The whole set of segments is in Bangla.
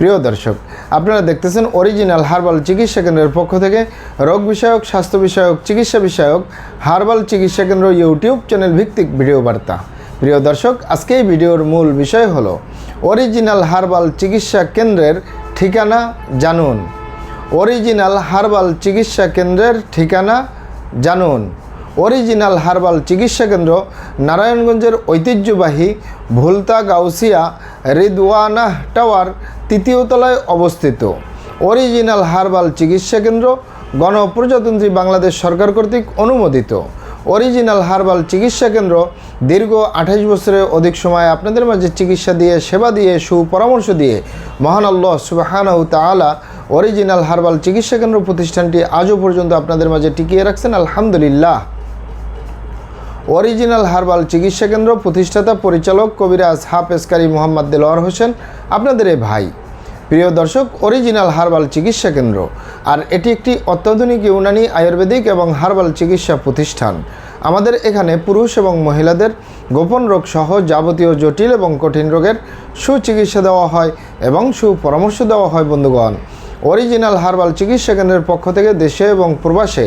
প্রিয় দর্শক, আপনারা দেখতেছেন অরিজিনাল হার্বাল চিকিৎসা কেন্দ্রের পক্ষ থেকে রোগ বিষয়ক, স্বাস্থ্য বিষয়ক, চিকিৎসা বিষয়ক হার্বাল চিকিৎসা কেন্দ্র ইউটিউব চ্যানেল ভিত্তিক ভিডিও বার্তা। প্রিয় দর্শক, আজকে এই ভিডিওর মূল বিষয় হলো অরিজিনাল হার্বাল চিকিৎসা কেন্দ্রের ঠিকানা জানুন। অরিজিনাল হার্বাল চিকিৎসা কেন্দ্রের ঠিকানা জানুন। অরিজিনাল হার্বাল চিকিৎসা কেন্দ্র নারায়ণগঞ্জের ঐতিহ্যবাহী ভুলতা গাউসিয়া রিদওয়ানা টাওয়ার তৃতীয় তলায় অবস্থিত। অরিজিনাল হার্বাল চিকিৎসা কেন্দ্র গণপ্রজাতন্ত্রী বাংলাদেশ সরকার কর্তৃক অনুমোদিত। অরিজিনাল হার্বাল চিকিৎসা কেন্দ্র দীর্ঘ আঠাশ বছরের অধিক সময় আপনাদের মাঝে চিকিৎসা দিয়ে, সেবা দিয়ে, সুপরামর্শ দিয়ে, মহান আল্লাহ সুবাহানাউ তালা অরিজিনাল হার্বাল চিকিৎসা কেন্দ্র প্রতিষ্ঠানটি আজও পর্যন্ত আপনাদের মাঝে টিকিয়ে রাখছেন, আলহামদুলিল্লাহ। অরিজিনাল হার্বাল চিকিৎসা কেন্দ্র প্রতিষ্ঠাতা পরিচালক কবিরাজ হাফেজকারী মোহাম্মদ দেলোয়ার হোসেন, আপনাদের এই ভাই। প্রিয় দর্শক, অরিজিনাল হার্বাল চিকিৎসা কেন্দ্র, আর এটি একটি অত্যাধুনিক ইউনানি আয়ুর্বেদিক এবং হার্বাল চিকিৎসা প্রতিষ্ঠান। আমাদের এখানে পুরুষ এবং মহিলাদের গোপন রোগ সহ যাবতীয় জটিল এবং কঠিন রোগের সুচিকিৎসা দেওয়া হয় এবং সুপরামর্শ দেওয়া হয় বন্ধুগণ। অরিজিনাল হার্বাল চিকিৎসা কেন্দ্রের পক্ষ থেকে দেশে এবং প্রবাসে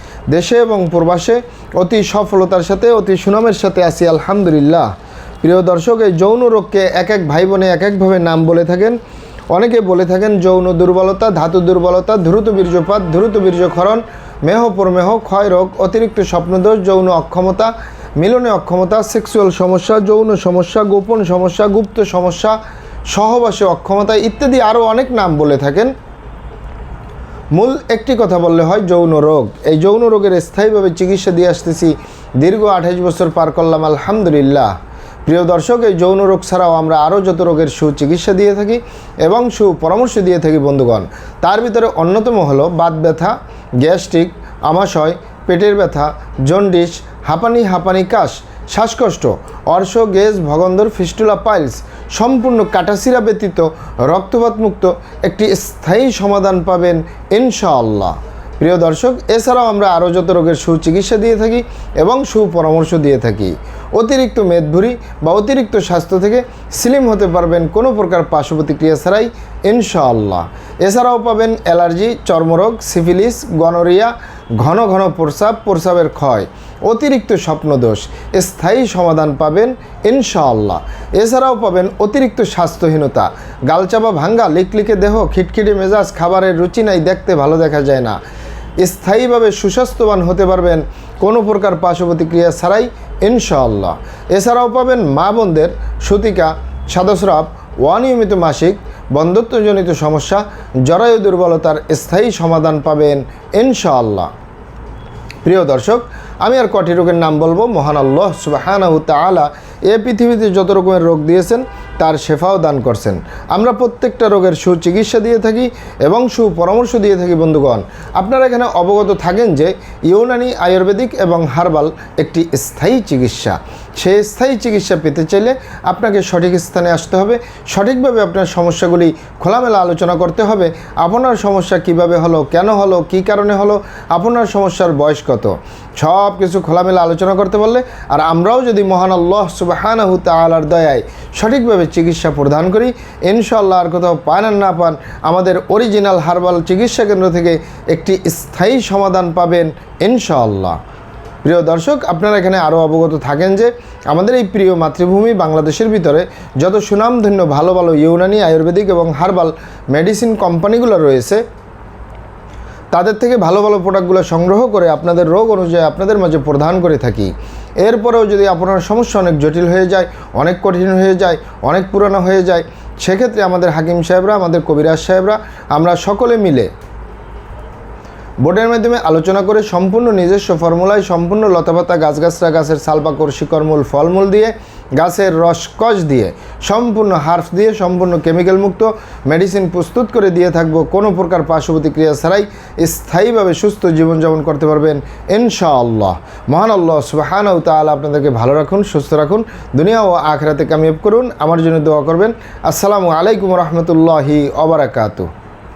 দেশে এবং প্রবাসে অতি সফলতার সাথে, অতি সুনামের সাথে আছি, আলহামদুলিল্লাহ। প্রিয় দর্শক, এই যৌন রোগকে এক এক ভাই বোনে এক একভাবে নাম বলে থাকেন। অনেকে বলে থাকেন যৌন দুর্বলতা, ধাতু দুর্বলতা দ্রুত বীর্যপাত দ্রুত বীর্যক্ষরণ, মেহ প্রমেহ, ক্ষয় রোগ, অতিরিক্ত স্বপ্নদোষ, যৌন অক্ষমতা, মিলনে অক্ষমতা, সেক্সুয়াল সমস্যা, যৌন সমস্যা, গোপন সমস্যা, গুপ্ত সমস্যা, সহবাসে অক্ষমতা ইত্যাদি আরও অনেক নাম বলে থাকেন। মূল একটি কথা বললে হয় যৌন রোগ। এই যৌন রোগের স্থায়ীভাবে চিকিৎসা দিয়ে আসতেছি দীর্ঘ আঠাশ বছর পার করলাম, আলহামদুলিল্লাহ। প্রিয় দর্শক, এই যৌন রোগ ছাড়াও আমরা আরও যত রোগের সুচিকিৎসা দিয়ে থাকি এবং সুপরামর্শ দিয়ে থাকি, বন্ধুগণ, তার ভিতরে অন্যতম হলো বাত ব্যথা, গ্যাস্ট্রিক, আমাশয়, পেটের ব্যথা, জন্ডিস, হাঁপানি হাঁপানি কাশ। শ্বাসকষ্ট, অর্শ, গেজ, ভগন্দর, ফিস্টুলা, পাইলস সম্পূর্ণ কাটাসিরা ব্যতীত রক্তপাতমুক্ত একটি স্থায়ী সমাধান পাবেন ইনশাআল্লাহ। প্রিয় দর্শক, এছাড়াও আমরা আরও যত রোগের সুচিকিৎসা দিয়ে থাকি এবং সুপরামর্শ দিয়ে থাকি, অতিরিক্ত মেদভুরি বা অতিরিক্ত স্বাস্থ্য থেকে স্লিম হতে পারবেন কোনো প্রকার পার্শ্ব প্রতিক্রিয়া ছাড়াই ইনশাআল্লাহ। এছাড়াও পাবেন অ্যালার্জি, চর্মরোগ, সিফিলিস, গনোরিয়া ঘন ঘন প্রস্রাব প্রস্রাবের ক্ষয়, অতিরিক্ত স্বপ্নদোষ, স্থায়ী সমাধান পাবেন ইনশাআল্লাহ। এছাড়াও পাবেন অতিরিক্ত স্বাস্থ্যহীনতা, গালচাপা ভাঙ্গা, লিকলিকে দেহ, খিটখিটে মেজাজ, খাবারের রুচি নাই, দেখতে ভালো দেখা যায় না। স্থায়ীভাবে সুস্বাস্থ্যবান হতে পারবেন কোনো প্রকার পার্শ্ব প্রতিক্রিয়া ছাড়াই ইনশাআল্লাহ। এছাড়াও পাবেন মা বোনদের সতিকা, সাদস্রাব, অনিয়মিত মাসিক, বন্ধত্বজনিত সমস্যা, জরায়ু দুর্বলতার স্থায়ী সমাধান পাবেন ইনশাআল্লাহ। প্রিয় দর্শক, আমি আর কটি রোগের নাম বলব। মহান আল্লাহ সুবাহানাহু তাআলা এ পৃথিবীতে যত রকমের রোগ দিয়েছেন তার শেফাও দান করছেন। আমরা প্রত্যেকটা রোগের সুচিকিৎসা দিয়ে থাকি এবং সুপরামর্শ দিয়ে থাকি, বন্ধুগণ। আপনারা এখানে অবগত থাকেন যে ইউনানি আয়ুর্বেদিক এবং হার্বাল একটি স্থায়ী চিকিৎসা। সেই স্থায়ী চিকিৎসা পেতে চাইলে আপনাকে সঠিক স্থানে আসতে হবে। সঠিকভাবে আপনার সমস্যাগুলি খোলামেলা আলোচনা করতে হবে। আপনার সমস্যা কীভাবে হলো, কেন হলো, কী কারণে হলো, আপনার সমস্যার বয়স কত? সব কিছু খোলামেলা আলোচনা করতে পারলে আর আমরাও যদি মহান আল্লাহ সুবাহানাহু তালার দয়ায় সঠিকভাবে চিকিৎসা প্রদান করি। ইনশাল্লাহ আর কোথাও পান আর না পান, আমাদের অরিজিনাল হার্বাল চিকিৎসা কেন্দ্র থেকে একটি স্থায়ী সমাধান পাবেন ইনশাল্লাহ প্রিয় দর্শক, আপনারা এখানে আরও অবগত থাকেন যে আমাদের এই প্রিয় মাতৃভূমি বাংলাদেশের ভিতরে যত সুনামধন্য ভালো ভালো ইউনানি, আয়ুর্বেদিক এবং হার্বাল মেডিসিন কোম্পানিগুলো রয়েছে তাদের থেকে ভালো ভালো প্রোডাক্টগুলো সংগ্রহ করে আপনাদের রোগ অনুযায়ী আপনাদের মাঝে প্রদান করে থাকি। এরপরেও যদি আপনার সমস্যা অনেক জটিল হয়ে যায়, অনেক কঠিন হয়ে যায়, অনেক পুরানো হয়ে যায়, সেক্ষেত্রে আমাদের হাকিম সাহেবরা, আমাদের কবিরাজ সাহেবরা, আমরা সকলে মিলে বোর্ডের মাধ্যমে আলোচনা করে সম্পূর্ণ নিজস্ব ফর্মুলায় সম্পূর্ণ লতাপাতা গাছগাছরা গাছের সালপাকর শিকড়মূল, ফলমূল দিয়ে, গাছের রসকস দিয়ে, সম্পূর্ণ হার্ফ দিয়ে, সম্পূর্ণ কেমিক্যাল মুক্ত মেডিসিন প্রস্তুত করে দিয়ে থাকব। কোনো প্রকার পার্শ্ব প্রতিক্রিয়া ছাড়াই স্থায়ীভাবে সুস্থ জীবনযাপন করতে পারবেন ইনশাআল্লাহ। মহান আল্লাহ সুবাহান ও তাআলা আপনাদেরকে ভালো রাখুন, সুস্থ রাখুন, দুনিয়া ও আখরাতে কামিয়াব করুন। আমার জন্য দোয়া করবেন। আসসালামু আলাইকুম রহমতুল্লাহি অবরাকাতু